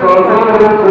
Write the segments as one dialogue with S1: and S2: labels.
S1: কষ্ট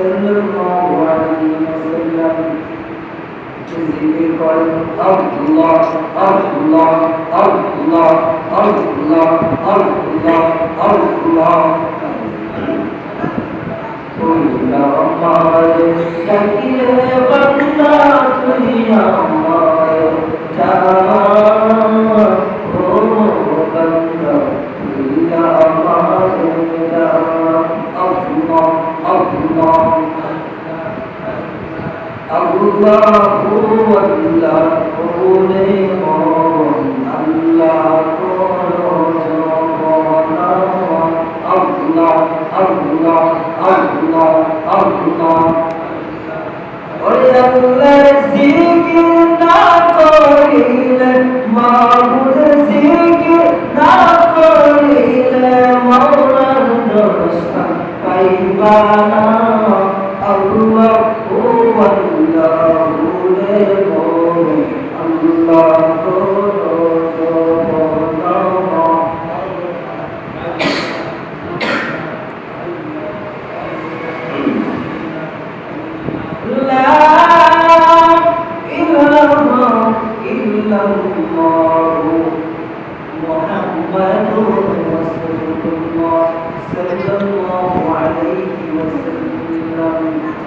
S1: sallallahu aleyhi ve sellem çizgiyi koyun. Allah, Allah, Allah, Allah, Allah, Allah. قل يا الله يستحيي الله قل يا الله আল্লাহ আল্লাহ ওরে আল্লাহ আল্লাহ আল্লাহ আল্লাহ আল্লাহ ওরে আল্লাহ জিকির না করিলে মাহুদ জিকির না করিলে মৌলার দর্শন পাইবা না إلا الله محمد رسول الله صلى